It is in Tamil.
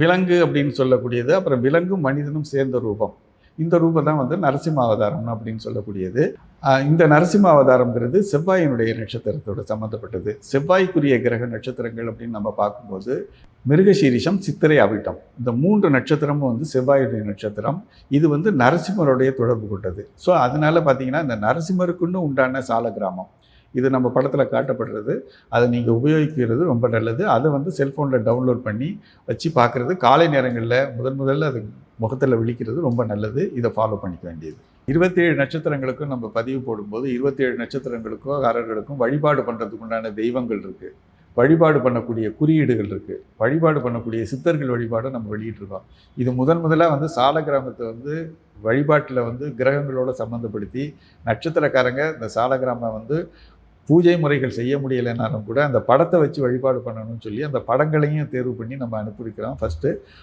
விலங்கு அப்படின்னு சொல்லக்கூடியது அப்புறம் விலங்கும் மனிதனும் சேர்ந்த ரூபம். இந்த ரூபம் தான் வந்து நரசிம்ம அவதாரம் அப்படின்னு சொல்லக்கூடியது. இந்த நரசிம்ம அவதாரம்ங்கிறது செவ்வாயினுடைய நட்சத்திரத்தோட சம்மந்தப்பட்டது செவ்வாய்க்குரிய கிரக நட்சத்திரங்கள் அப்படின்னு நம்ம பார்க்கும்போது மிருகசீரிஷம் சித்திரை அவிட்டம். இந்த மூன்று நட்சத்திரமும் வந்து செவ்வாயுடைய நட்சத்திரம். இது வந்து நரசிம்மருடைய தொடர்பு கொண்டது. ஸோ அதனால் பார்த்தீங்கன்னா இந்த நரசிம்மருக்குன்னு உண்டான சால கிராமம் இது நம்ம படத்தில் காட்டப்படுறது. அதை நீங்கள் உபயோகிக்கிறது ரொம்ப நல்லது. அதை வந்து செல்ஃபோனில் டவுன்லோட் பண்ணி வச்சு பார்க்குறது காலை நேரங்களில் முதன் முதல்ல அது முகத்தில் விழிக்கிறது ரொம்ப நல்லது. இதை ஃபாலோ பண்ணிக்க வேண்டியது. இருபத்தேழு நட்சத்திரங்களுக்கும் நம்ம பதிவு போடும்போது இருபத்தேழு நட்சத்திரங்களுக்கும் காரர்களுக்கும் வழிபாடு பண்ணுறதுக்கு உண்டான தெய்வங்கள் இருக்குது வழிபாடு பண்ணக்கூடிய குறியீடுகள் இருக்குது வழிபாடு பண்ணக்கூடிய சித்தர்கள் வழிபாடை நம்ம வெளியிட்டிருக்கோம். இது முதன் முதலாக வந்து சால கிராமத்தை வந்து வழிபாட்டில் வந்து கிரகங்களோட சம்மந்தப்படுத்தி நட்சத்திரக்காரங்க இந்த சால கிராமம் வந்து பூஜை முறைகள் செய்ய முடியலைனாலும் கூட அந்த படத்தை வச்சு வழிபாடு பண்ணணும்னு சொல்லி அந்த படங்களையும் தேர்வு பண்ணி நம்ம அனுப்பியிருக்கிறோம். ஃபஸ்ட்டு